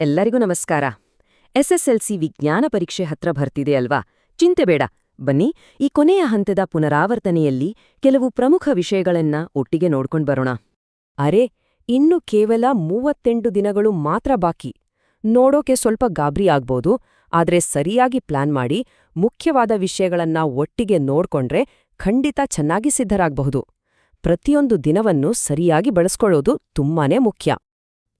ಎಲ್ಲರಿಗೂ ನಮಸ್ಕಾರ. ಎಸ್ಎಸ್ಎಲ್ಸಿ ವಿಜ್ಞಾನ ಪರೀಕ್ಷೆ ಹತ್ರ ಬರ್ತಿದೆ ಅಲ್ವಾ? ಚಿಂತೆ ಬೇಡ. ಬನ್ನಿ, ಈ ಕೊನೆಯ ಹಂತದ ಪುನರಾವರ್ತನೆಯಲ್ಲಿ ಕೆಲವು ಪ್ರಮುಖ ವಿಷಯಗಳನ್ನ ಒಟ್ಟಿಗೆ ನೋಡ್ಕೊಂಡ್ ಬರೋಣ. ಅರೆ, ಇನ್ನು ಕೇವಲ ಮೂವತ್ತೆಂಟು ದಿನಗಳು ಮಾತ್ರ ಬಾಕಿ. ನೋಡೋಕೆ ಸ್ವಲ್ಪ ಗಾಬರಿ ಆಗ್ಬೋದು, ಆದ್ರೆ ಸರಿಯಾಗಿ ಪ್ಲಾನ್ ಮಾಡಿ ಮುಖ್ಯವಾದ ವಿಷಯಗಳನ್ನ ಒಟ್ಟಿಗೆ ನೋಡ್ಕೊಂಡ್ರೆ ಖಂಡಿತ ಚೆನ್ನಾಗಿ ಸಿದ್ಧರಾಗಬಹುದು. ಪ್ರತಿಯೊಂದು ದಿನವನ್ನು ಸರಿಯಾಗಿ ಬಳಸ್ಕೊಳ್ಳೋದು ತುಂಬಾನೇ ಮುಖ್ಯ.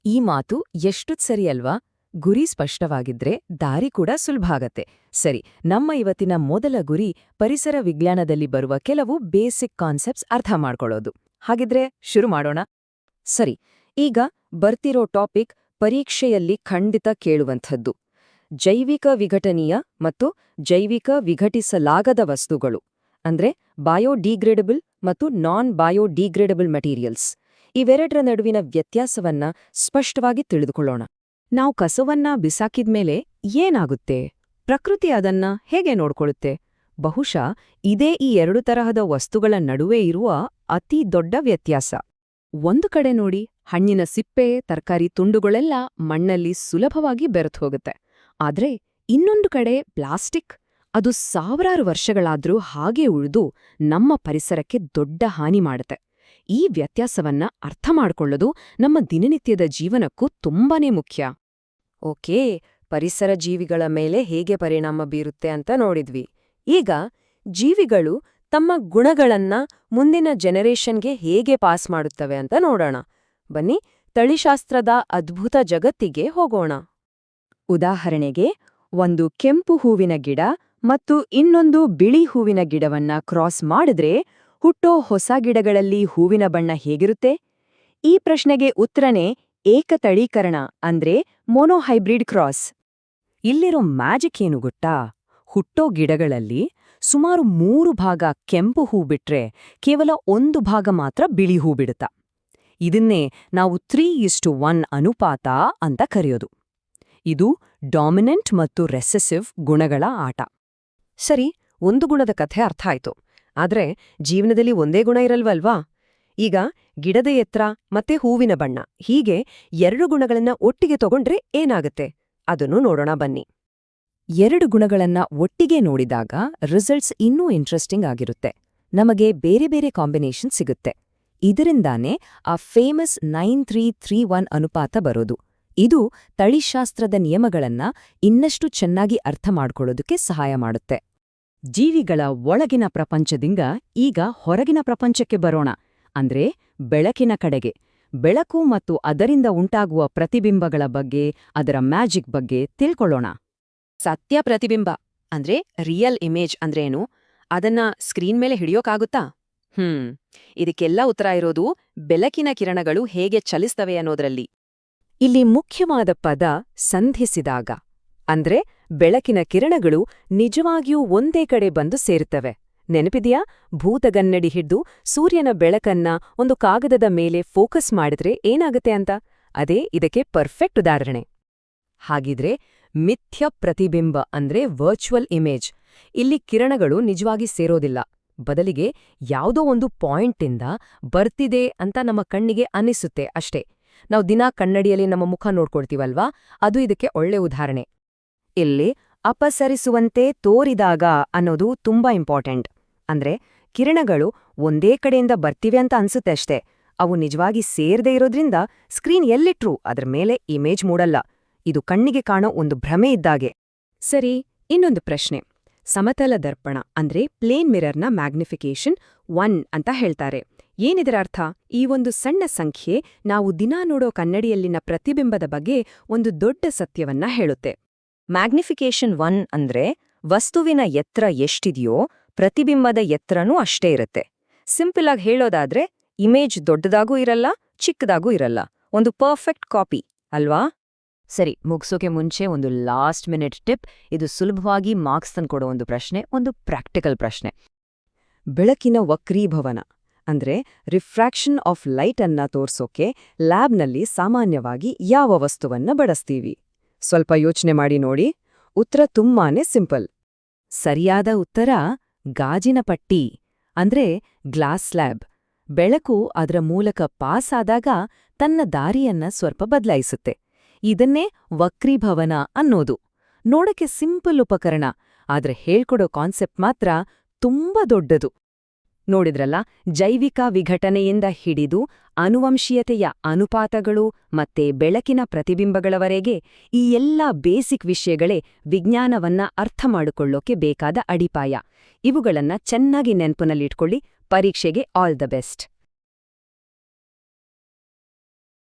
ಈ ಮಾತು ಎಷ್ಟು ಸರಿ ಅಲ್ವಾ? ಗುರಿ ಸ್ಪಷ್ಟವಾಗಿದ್ರೆ ದಾರಿ ಕೂಡ ಸುಲಭ ಆಗತ್ತೆ. ಸರಿ, ನಮ್ಮ ಇವತ್ತಿನ ಮೊದಲ ಗುರಿ ಪರಿಸರ ವಿಜ್ಞಾನದಲ್ಲಿ ಬರುವ ಕೆಲವು ಬೇಸಿಕ್ ಕಾನ್ಸೆಪ್ಟ್ಸ್ ಅರ್ಥ ಮಾಡ್ಕೊಳ್ಳೋದು. ಹಾಗಿದ್ರೆ ಶುರು ಮಾಡೋಣ. ಸರಿ, ಈಗ ಬರ್ತಿರೋ ಟಾಪಿಕ್ ಪರೀಕ್ಷೆಯಲ್ಲಿ ಖಂಡಿತ ಕೇಳುವಂಥದ್ದು. ಜೈವಿಕ ವಿಘಟನೀಯ ಮತ್ತು ಜೈವಿಕ ವಿಘಟಿಸಲಾಗದ ವಸ್ತುಗಳು, ಅಂದ್ರೆ ಬಯೋಡಿಗ್ರೇಡಬಲ್ ಮತ್ತು ನಾನ್ ಬಯೋಡಿಗ್ರೇಡಬಲ್ ಮೆಟೀರಿಯಲ್ಸ್. ಇವೆರಡರ ನಡುವಿನ ವ್ಯತ್ಯಾಸವನ್ನ ಸ್ಪಷ್ಟವಾಗಿ ತಿಳಿದುಕೊಳ್ಳೋಣ. ನಾವು ಕಸವನ್ನ ಬಿಸಾಕಿದ್ಮೇಲೆ ಏನಾಗುತ್ತೆ? ಪ್ರಕೃತಿ ಅದನ್ನ ಹೇಗೆ ನೋಡ್ಕೊಳ್ಳುತ್ತೆ? ಬಹುಶಃ ಇದೇ ಈ ಎರಡು ತರಹದ ವಸ್ತುಗಳ ನಡುವೆ ಇರುವ ಅತಿ ದೊಡ್ಡ ವ್ಯತ್ಯಾಸ. ಒಂದು ಕಡೆ ನೋಡಿ, ಹಣ್ಣಿನ ಸಿಪ್ಪೆ, ತರಕಾರಿ ತುಂಡುಗಳೆಲ್ಲ ಮಣ್ಣಲ್ಲಿ ಸುಲಭವಾಗಿ ಬೆರೆತು ಹೋಗುತ್ತೆ. ಆದ್ರೆ ಇನ್ನೊಂದು ಕಡೆ ಪ್ಲಾಸ್ಟಿಕ್, ಅದು ಸಾವಿರಾರು ವರ್ಷಗಳಾದ್ರೂ ಹಾಗೆ ಉಳಿದು ನಮ್ಮ ಪರಿಸರಕ್ಕೆ ದೊಡ್ಡ ಹಾನಿ ಮಾಡುತ್ತೆ. ಈ ವ್ಯತ್ಯಾಸವನ್ನ ಅರ್ಥ ಮಾಡ್ಕೊಳ್ಳೋದು ನಮ್ಮ ದಿನನಿತ್ಯದ ಜೀವನಕ್ಕೂ ತುಂಬಾನೇ ಮುಖ್ಯ. ಓಕೆ, ಪರಿಸರ ಜೀವಿಗಳ ಮೇಲೆ ಹೇಗೆ ಪರಿಣಾಮ ಬೀರುತ್ತೆ ಅಂತ ನೋಡಿದ್ವಿ. ಈಗ ಜೀವಿಗಳು ತಮ್ಮ ಗುಣಗಳನ್ನ ಮುಂದಿನ ಜನರೇಷನ್ಗೆ ಹೇಗೆ ಪಾಸ್ ಮಾಡುತ್ತವೆ ಅಂತ ನೋಡೋಣ. ಬನ್ನಿ, ತಳಿಶಾಸ್ತ್ರದ ಅದ್ಭುತ ಜಗತ್ತಿಗೆ ಹೋಗೋಣ. ಉದಾಹರಣೆಗೆ, ಒಂದು ಕೆಂಪು ಹೂವಿನ ಗಿಡ ಮತ್ತು ಇನ್ನೊಂದು ಬಿಳಿ ಹೂವಿನ ಗಿಡವನ್ನ ಕ್ರಾಸ್ ಮಾಡಿದ್ರೆ ಹುಟ್ಟೋ ಹೊಸ ಗಿಡಗಳಲ್ಲಿ ಹೂವಿನ ಬಣ್ಣ ಹೇಗಿರುತ್ತೆ? ಈ ಪ್ರಶ್ನೆಗೆ ಉತ್ತರನೇ ಏಕತಳೀಕರಣ ಅಂದ್ರೆ ಮೊನೋಹೈಬ್ರಿಡ್ ಕ್ರಾಸ್. ಇಲ್ಲಿರೋ ಮ್ಯಾಜಿಕ್ ಏನು ಗೊತ್ತಾ? ಹುಟ್ಟೋ ಗಿಡಗಳಲ್ಲಿ ಸುಮಾರು ಮೂರು ಭಾಗ ಕೆಂಪು ಹೂ ಬಿಟ್ರೆ ಕೇವಲ ಒಂದು ಭಾಗ ಮಾತ್ರ ಬಿಳಿ ಹೂ ಬಿಡುತ್ತಾ. ಇದನ್ನೇ ನಾವು ತ್ರೀ ಇಸ್ಟು ಒನ್ ಅನುಪಾತ ಅಂತ ಕರೆಯೋದು. ಇದು ಡಾಮಿನೆಂಟ್ ಮತ್ತು ರೆಸೆಸಿವ್ ಗುಣಗಳ ಆಟ. ಸರಿ, ಒಂದು ಗುಣದ ಕಥೆ ಅರ್ಥ ಆಯ್ತು. ಆದ್ರೆ ಜೀವನದಲ್ಲಿ ಒಂದೇ ಗುಣ ಇರಲ್ವಲ್ವಾ? ಈಗ ಗಿಡದ ಎತ್ತರ ಮತ್ತೆ ಹೂವಿನ ಬಣ್ಣ ಹೀಗೆ ಎರಡು ಗುಣಗಳನ್ನ ಒಟ್ಟಿಗೆ ತಗೊಂಡ್ರೆ ಏನಾಗುತ್ತೆ? ಅದನ್ನು ನೋಡೋಣ ಬನ್ನಿ. ಎರಡು ಗುಣಗಳನ್ನ ಒಟ್ಟಿಗೆ ನೋಡಿದಾಗ ರಿಸಲ್ಟ್ಸ್ ಇನ್ನೂ ಇಂಟ್ರೆಸ್ಟಿಂಗ್ ಆಗಿರುತ್ತೆ. ನಮಗೆ ಬೇರೆ ಬೇರೆ ಕಾಂಬಿನೇಷನ್ ಸಿಗುತ್ತೆ. ಇದರಿಂದಾನೇ ಆ famous nine three three one ಅನುಪಾತ ಬರೋದು. ಇದು ತಳಿಶಾಸ್ತ್ರದ ನಿಯಮಗಳನ್ನ ಇನ್ನಷ್ಟು ಚೆನ್ನಾಗಿ ಅರ್ಥ ಮಾಡ್ಕೊಳ್ಳೋದಕ್ಕೆ ಸಹಾಯ ಮಾಡುತ್ತೆ. ಜೀವಿಗಳ ಒಳಗಿನ ಪ್ರಪಂಚದಿಂದ ಈಗ ಹೊರಗಿನ ಪ್ರಪಂಚಕ್ಕೆ ಬರೋಣ. ಅಂದ್ರೆ ಬೆಳಕಿನ ಕಡೆಗೆ. ಬೆಳಕು ಮತ್ತು ಅದರಿಂದ ಉಂಟಾಗುವ ಪ್ರತಿಬಿಂಬಗಳ ಬಗ್ಗೆ, ಅದರ ಮ್ಯಾಜಿಕ್ ಬಗ್ಗೆ ತಿಳ್ಕೊಳ್ಳೋಣ. ಸತ್ಯ ಪ್ರತಿಬಿಂಬ, ಅಂದ್ರೆ ರಿಯಲ್ ಇಮೇಜ್ ಅಂದ್ರೇನು ಅದನ್ನ ಸ್ಕ್ರೀನ್ ಮೇಲೆ ಹಿಡಿಯೋಕಾಗುತ್ತಾ? ಹ್ಮ್. ಇದಕ್ಕೆಲ್ಲ ಉತ್ತರ ಇರೋದು ಬೆಳಕಿನ ಕಿರಣಗಳು ಹೇಗೆ ಚಲಿಸ್ತವೆ ಅನ್ನೋದ್ರಲ್ಲಿ. ಇಲ್ಲಿ ಮುಖ್ಯವಾದ ಪದ ಸಂಧಿಸಿದಾಗ. ಅಂದ್ರೆ ಬೆಳಕಿನ ಕಿರಣಗಳು ನಿಜವಾಗಿಯೂ ಒಂದೇ ಕಡೆ ಬಂದು ಸೇರುತ್ತವೆ. ನೆನಪಿದೆಯಾ? ಭೂತಗನ್ನಡಿ ಹಿಡ್ದು ಸೂರ್ಯನ ಬೆಳಕನ್ನ ಒಂದು ಕಾಗದದ ಮೇಲೆ ಫೋಕಸ್ ಮಾಡಿದ್ರೆ ಏನಾಗುತ್ತೆ ಅಂತ? ಅದೇ ಇದಕ್ಕೆ ಪರ್ಫೆಕ್ಟ್ ಉದಾಹರಣೆ. ಹಾಗಿದ್ರೆ ಮಿಥ್ಯ ಪ್ರತಿಬಿಂಬ ಅಂದ್ರೆ ವರ್ಚುವಲ್ ಇಮೇಜ್. ಇಲ್ಲಿ ಕಿರಣಗಳು ನಿಜವಾಗಿ ಸೇರೋದಿಲ್ಲ. ಬದಲಿಗೆ ಯಾವುದೋ ಒಂದು ಪಾಯಿಂಟಿಂದ ಬರ್ತಿದೆ ಅಂತ ನಮ್ಮ ಕಣ್ಣಿಗೆ ಅನ್ನಿಸುತ್ತೆ ಅಷ್ಟೇ. ನಾವು ದಿನಾ ಕನ್ನಡಿಯಲ್ಲಿ ನಮ್ಮ ಮುಖ ನೋಡ್ಕೊಳ್ತೀವಲ್ವಾ? ಅದು ಇದಕ್ಕೆ ಒಳ್ಳೆ ಉದಾಹರಣೆ. ಇಲ್ಲಿ ಅಪಸರಿಸುವಂತೆ ತೋರಿದಾಗ ಅನ್ನೋದು ತುಂಬಾ ಇಂಪಾರ್ಟೆಂಟ್. ಅಂದ್ರೆ ಕಿರಣಗಳು ಒಂದೇ ಕಡೆಯಿಂದ ಬರ್ತಿವೆ ಅಂತ ಅನ್ಸುತ್ತೆ ಅಷ್ಟೇ. ಅವು ನಿಜವಾಗಿ ಸೇರ್ದೇ ಇರೋದ್ರಿಂದ ಸ್ಕ್ರೀನ್ ಎಲ್ಲಿಟ್ರೂ ಅದ್ರ ಮೇಲೆ ಇಮೇಜ್ ಮೂಡಲ್ಲ. ಇದು ಕಣ್ಣಿಗೆ ಕಾಣೋ ಒಂದು ಭ್ರಮೆ ಇದ್ದಾಗೆ. ಸರಿ, ಇನ್ನೊಂದು ಪ್ರಶ್ನೆ. ಸಮತಲ ದರ್ಪಣ ಅಂದ್ರೆ ಪ್ಲೇನ್ ಮಿರರ್ನ ಮ್ಯಾಗ್ನಿಫಿಕೇಶನ್ ಒನ್ ಅಂತ ಹೇಳ್ತಾರೆ. ಏನಿದರ ಅರ್ಥ? ಈ ಒಂದು ಸಣ್ಣ ಸಂಖ್ಯೆ ನಾವು ದಿನಾ ನೋಡೋ ಕನ್ನಡಿಯಲ್ಲಿನ ಪ್ರತಿಬಿಂಬದ ಬಗ್ಗೆ ಒಂದು ದೊಡ್ಡ ಸತ್ಯವನ್ನ ಹೇಳುತ್ತೆ. ಮ್ಯಾಗ್ನಿಫಿಕೇಶನ್ ಒನ್ ಅಂದ್ರೆ ವಸ್ತುವಿನ ಎತ್ತರ ಎಷ್ಟಿದೆಯೋ ಪ್ರತಿಬಿಂಬದ ಎತ್ತರನೂ ಅಷ್ಟೇ ಇರುತ್ತೆ. ಸಿಂಪಲ್ ಆಗಿ ಹೇಳೋದಾದ್ರೆ ಇಮೇಜ್ ದೊಡ್ಡದಾಗೂ ಇರಲ್ಲ, ಚಿಕ್ಕದಾಗೂ ಇರಲ್ಲ. ಒಂದು ಪರ್ಫೆಕ್ಟ್ ಕಾಪಿ ಅಲ್ವಾ? ಸರಿ, ಮುಗಿಸೋಕೆ ಮುಂಚೆ ಒಂದು ಲಾಸ್ಟ್ ಮಿನಿಟ್ ಟಿಪ್ ಇದು ಸುಲಭವಾಗಿ ಮಾರ್ಕ್ಸ್ ತಂದ್ಕೊಡೋ ಒಂದು ಪ್ರಶ್ನೆ, ಒಂದು ಪ್ರಾಕ್ಟಿಕಲ್ ಪ್ರಶ್ನೆ. ಬೆಳಕಿನ ವಕ್ರೀಭವನ ಅಂದ್ರೆ ರಿಫ್ರಾಕ್ಷನ್ ಆಫ್ ಲೈಟ್ ಅನ್ನ ತೋರ್ಸೋಕೆ ಲ್ಯಾಬ್ನಲ್ಲಿ ಸಾಮಾನ್ಯವಾಗಿ ಯಾವ ವಸ್ತುವನ್ನ ಬಳಸ್ತೀವಿ? ಸ್ವಲ್ಪ ಯೋಚನೆ ಮಾಡಿ ನೋಡಿ. ಉತ್ತರ ತುಂಬಾನೇ ಸಿಂಪಲ್. ಸರಿಯಾದ ಉತ್ತರ, ಗಾಜಿನ ಪಟ್ಟಿ, ಅಂದ್ರೆ ಗ್ಲಾಸ್ ಸ್ಲ್ಯಾಬ್. ಬೆಳಕು ಅದರ ಮೂಲಕ ಪಾಸ್ ಆದಾಗ ತನ್ನ ದಾರಿಯನ್ನ ಸ್ವಲ್ಪ ಬದಲಾಯಿಸುತ್ತೆ. ಇದನ್ನೇ ವಕ್ರೀಭವನ ಅನ್ನೋದು. ನೋಡಕ್ಕೆ ಸಿಂಪಲ್ ಉಪಕರಣ, ಆದ್ರೆ ಹೇಳ್ಕೊಡೋ ಕಾನ್ಸೆಪ್ಟ್ ಮಾತ್ರ ತುಂಬಾ ದೊಡ್ಡದು. ನೋಡಿದ್ರಲ್ಲ, ಜೈವಿಕ ವಿಘಟನೆಯಿಂದ ಹಿಡಿದು ಅನುವಂಶೀಯತೆಯ ಅನುಪಾತಗಳು ಮತ್ತೆ ಬೆಳಕಿನ ಪ್ರತಿಬಿಂಬಗಳವರೆಗೆ ಈ ಎಲ್ಲ ಬೇಸಿಕ್ ವಿಷಯಗಳೇ ವಿಜ್ಞಾನವನ್ನ ಅರ್ಥ ಮಾಡಿಕೊಳ್ಳೋಕೆ ಬೇಕಾದ ಅಡಿಪಾಯ. ಇವುಗಳನ್ನ ಚೆನ್ನಾಗಿ ನೆನಪಿನಲ್ಲಿಟ್ಕೊಳ್ಳಿ. ಪರೀಕ್ಷೆಗೆ ಆಲ್ ದ ಬೆಸ್ಟ್.